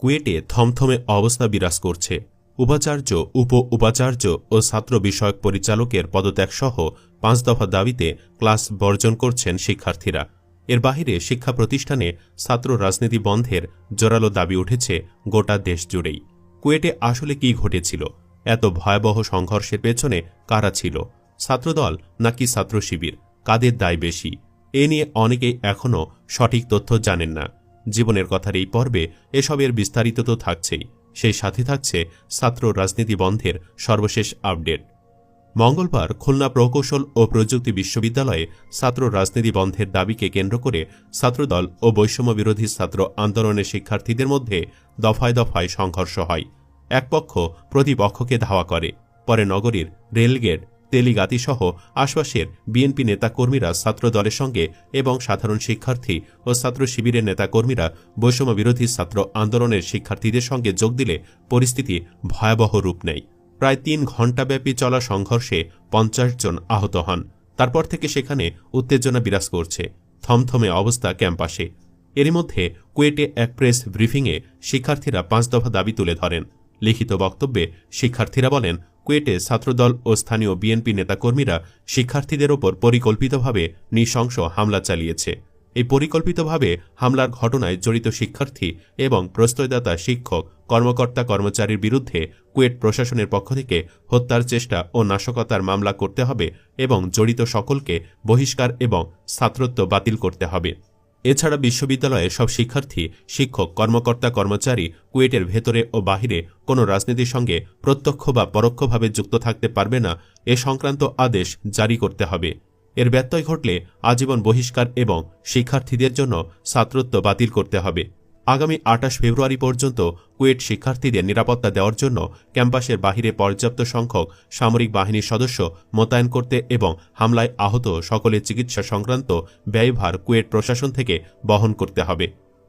কুয়েটে থমথমে অবস্থা বিরাজ করছে। উপাচার্য উপ উপাচার্য ও ছাত্র বিষয়ক পরিচালকের পদত্যাগ সহ পাঁচ দফা দাবিতে ক্লাস বর্জন করছেন শিক্ষার্থীরা। এর বাহিরে শিক্ষা প্রতিষ্ঠানে ছাত্র রাজনীতি বন্ধের জোরালো দাবি উঠেছে গোটা দেশ জুড়েই। কুয়েটে আসলে কি ঘটেছিল? এত ভয়াবহ সংঘর্ষের পেছনে কারা ছিল? ছাত্রদল নাকি ছাত্র শিবির কাদের দায় বেশি? এ নিয়ে অনেকেই এখনও সঠিক তথ্য জানেন না। জীবনের কথার এই পর্বে এসবের বিস্তারিত তো থাকছেই। সেই সাথে থাকছে ছাত্র রাজনীতি বন্ধের সর্বশেষ আপডেট। মঙ্গলবার খুলনা প্রকৌশল ও প্রযুক্তি বিশ্ববিদ্যালয়ে ছাত্র রাজনীতি বন্ধের দাবিকে কেন্দ্র করে ছাত্রদল ও বৈষম্য বিরোধী ছাত্র আন্দোলনের শিক্ষার্থীদের মধ্যে দফায় দফায় সংঘর্ষ হয়। এক পক্ষ প্রতিপক্ষকে ধাওয়া করে, পরে নগরীর রেলগেট তেলিগাতিসহ আশপাশের বিএনপি নেতাকর্মীরা ছাত্র দলের সঙ্গে এবং সাধারণ শিক্ষার্থী ও ছাত্র শিবিরের নেতাকর্মীরা বৈষম্য বিরোধী ছাত্র আন্দোলনের শিক্ষার্থীদের সঙ্গে যোগ দিলে পরিস্থিতি ভয়াবহ রূপ নেয়। প্রায় তিন ঘণ্টাব্যাপী চলা সংঘর্ষে পঞ্চাশ জন আহত হন। তারপর থেকে সেখানে উত্তেজনা বিরাজ করছে। থমথমে অবস্থা ক্যাম্পাসে। এরই মধ্যে কুয়েটে এক প্রেস ব্রিফিংয়ে শিক্ষার্থীরা পাঁচ দফা দাবি তুলে ধরেন। লিখিত বক্তব্যে শিক্ষার্থীরা বলেন কুয়েটে ছাত্রদল ও স্থানীয় বিএনপি নেতাকর্মীরা শিক্ষার্থীদের ওপর পরিকল্পিতভাবে নৃশংস হামলা চালিয়েছে। এই পরিকল্পিতভাবে হামলার ঘটনায় জড়িত শিক্ষার্থী এবং প্রস্তয়দাতা শিক্ষক, কর্মকর্তা কর্মচারীর বিরুদ্ধে কুয়েট প্রশাসনের পক্ষ থেকে হত্যার চেষ্টা ও নাশকতার মামলা করতে হবে এবং জড়িত সকলকে বহিষ্কার এবং ছাত্রত্ব বাতিল করতে হবে। এছাড়া বিশ্ববিদ্যালয়ের সব শিক্ষার্থী, শিক্ষক, কর্মকর্তা, কর্মচারী, কুয়েটের ভেতরে ও বাহিরে কোনো রাজনীতির সঙ্গে প্রত্যক্ষ বা পরোক্ষভাবে যুক্ত থাকতে পারবে না এ সংক্রান্ত আদেশ জারি করতে হবে। এর ব্যত্যয় ঘটলে আজীবন বহিষ্কার এবং শিক্ষার্থীদের জন্য ছাত্রত্ব বাতিল করতে হবে। আগামী আটাশ ফেব্রুয়ারি পর্যন্ত কুয়েট শিক্ষার্থীদের নিরাপত্তা দেওয়ার জন্য ক্যাম্পাসের বাহিরে পর্যাপ্ত সংখ্যক সামরিক বাহিনীর সদস্য মোতায়েন করতে এবং হামলায় আহত সকলের চিকিৎসা সংক্রান্ত ব্যয়ভার কুয়েট প্রশাসন থেকে বহন করতে হবে।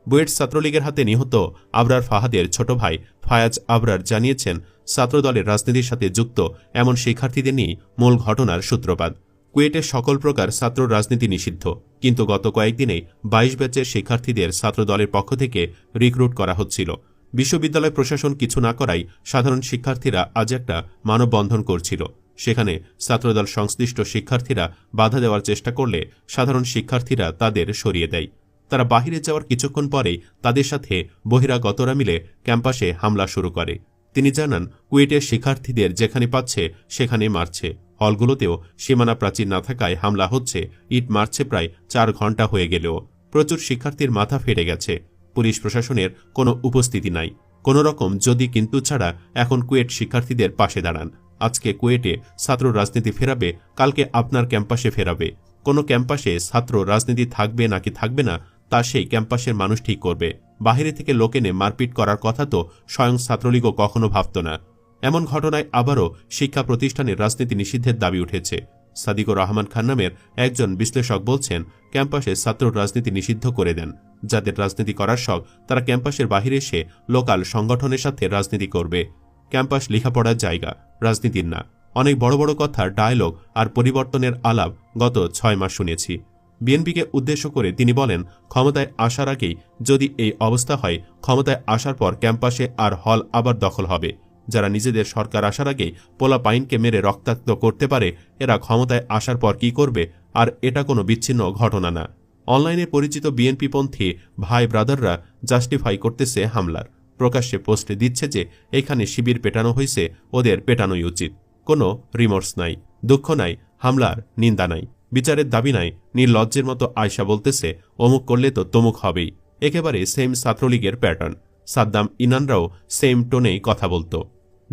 বুয়েট ছাত্রলীগের হাতে নিহত আবরার ফাহাদের ছোট ভাই ফায়াজ আবরার জানিয়েছেন, ছাত্রদলের রাজনীতির সাথে যুক্ত এমন শিক্ষার্থীদের নিয়ে মূল ঘটনার সূত্রপাত। কুয়েটে সকল প্রকার ছাত্র রাজনীতি নিষিদ্ধ। কিন্তু গত কয়েকদিনেই বাইশ ব্যাচের শিক্ষার্থীদের ছাত্রদলের পক্ষ থেকে রিক্রুট করা হচ্ছিল। বিশ্ববিদ্যালয় প্রশাসন কিছু না করাই সাধারণ শিক্ষার্থীরা আজ একটা মানববন্ধন করছিল। সেখানে ছাত্রদল সংশ্লিষ্ট শিক্ষার্থীরা বাধা দেওয়ার চেষ্টা করলে সাধারণ শিক্ষার্থীরা তাদের সরিয়ে দেয়। তারা বাহিরে যাওয়ার কিছুক্ষণ পরেই তাদের সাথে বহিরাগতরা মিলে ক্যাম্পাসে হামলা শুরু করে। তিনি জানান কুয়েটের শিক্ষার্থীদের যেখানে পাচ্ছে সেখানে মারছে। হলগুলোতেও সীমানা প্রাচীর না থাকায় হামলা হচ্ছে, ইট মারছে প্রায় চার ঘণ্টা হয়ে গেলেও। প্রচুর শিক্ষার্থীর মাথা ফেটে গেছে। পুলিশ প্রশাসনের কোনো উপস্থিতি নাই। কোনো রকম যদি কিন্তু ছাড়া এখন কুয়েট শিক্ষার্থীদের পাশে দাঁড়ান। আজকে কুয়েটে ছাত্র রাজনীতি ফেরাবে, কালকে আপনার ক্যাম্পাসে ফেরাবে। কোনো ক্যাম্পাসে ছাত্র রাজনীতি থাকবে নাকি থাকবে না, তা সেই ক্যাম্পাসের মানুষ ঠিক করবে। বাহিরে থেকে লোকেনে মারপিট করার কথা তো স্বয়ং ছাত্রলীগও কখনো ভাবত না। এমন ঘটনায় আবারও শিক্ষা প্রতিষ্ঠানের রাজনীতি নিষিদ্ধের দাবি উঠেছে। সাদিকুর রহমান খান নামের একজন বিশ্লেষক বলছেন, ক্যাম্পাসে ছাত্র রাজনীতি নিষিদ্ধ করে দেন। যাদের রাজনীতি করার শখ, তারা ক্যাম্পাসের বাহিরে এসে লোকাল সংগঠনের সাথে রাজনীতি করবে। ক্যাম্পাস লেখাপড়ার জায়গা, রাজনীতির না। অনেক বড় বড় কথার ডায়লগ আর পরিবর্তনের আলাপ গত ছয় মাস শুনেছি। বিএনপিকে উদ্দেশ্য করে তিনি বলেন, ক্ষমতায় আসার আগেই যদি এই অবস্থা হয়, ক্ষমতায় আসার পর ক্যাম্পাসে আর হল আবার দখল হবে। যারা নিজেদের সরকার আসার আগে পোলা পাইনকে মেরে রক্তাক্ত করতে পারে, এরা ক্ষমতায় আসার পর কি করবে? আর এটা কোনো বিচ্ছিন্ন ঘটনা না। অনলাইনে পরিচিত বিএনপিপন্থী ভাই ব্রাদাররা জাস্টিফাই করতেছে হামলার। প্রকাশ্যে পোস্টে দিচ্ছে যে এখানে শিবির পেটানো হয়েছে, ওদের পেটানোই উচিত। কোনো রিমোর্স নাই, দুঃখ নাই, হামলার নিন্দা নাই, বিচারের দাবি নাই, নির্লজ্জের মতো আয়সা বলতেছে, অমুক করলে তো তমুক হবেই। একেবারে সেম ছাত্রলীগের প্যাটার্ন সাদ্দাম ইনানরাও সেম টোনেই কথা বলতো।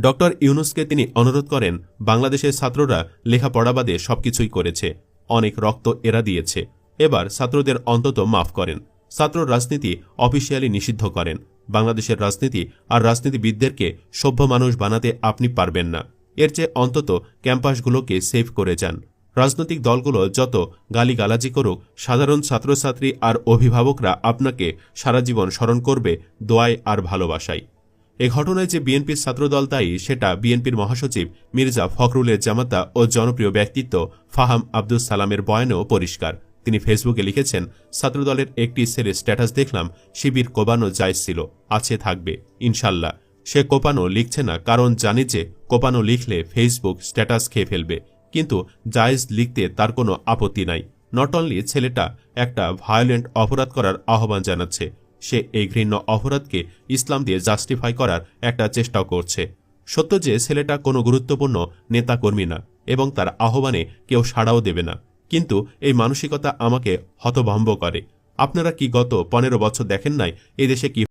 ডক্টর ইউনুসকে তিনি অনুরোধ করেন, বাংলাদেশের ছাত্ররা লেখাপড়া বাদে সবকিছুই করেছে, অনেক রক্ত এরা দিয়েছে। এবার ছাত্রদের অন্তত মাফ করেন। ছাত্র রাজনীতি অফিসিয়ালি নিষিদ্ধ করেন। বাংলাদেশের রাজনীতি আর রাজনীতিবিদদেরকে সভ্য মানুষ বানাতে আপনি পারবেন না। এর চেয়ে অন্তত ক্যাম্পাসগুলোকে সেভ করে যান। রাজনৈতিক দলগুলো যত গালিগালাজি করুক, সাধারণ ছাত্রছাত্রী আর অভিভাবকরা আপনাকে সারা জীবন স্মরণ করবে দোয়ায় আর ভালোবাসায়। এ ঘটনায় যে বিএনপির ছাত্রদল দায়ী, সেটা বিএনপির মহাসচিব মির্জা ফখরুলের জামাতা ও জনপ্রিয় ব্যক্তিত্ব ফাহাম আব্দুল সালামের বয়ানেও পরিষ্কার। তিনি ফেসবুকে লিখেছেন, ছাত্রদলের একটি ছেলে স্ট্যাটাস দেখলাম, শিবির কোবানো জায়জ ছিল, আছে থাকবে, ইনশাল্লাহ। সে কোপানো লিখছে না, কারণ জানে যে কোপানো লিখলে ফেসবুক স্ট্যাটাস খেয়ে ফেলবে। কিন্তু জায়েজ লিখতে তার কোনো আপত্তি নাই। নট অনলি ছেলেটা একটা ভায়োলেন্ট অপরাধ করার আহ্বান জানাচ্ছে সে এই ঘৃণ্য অপরাধকে ইসলাম দিয়ে জাস্টিফাই করার একটা চেষ্টাও করছে। সত্য যে ছেলেটা কোনো গুরুত্বপূর্ণ নেতাকর্মী না এবং তার আহ্বানে কেউ সাড়াও দেবে না। কিন্তু এই মানসিকতা আমাকে হতভম্ব করে। আপনারা কি গত পনেরো বছর দেখেন নাই এদেশে কি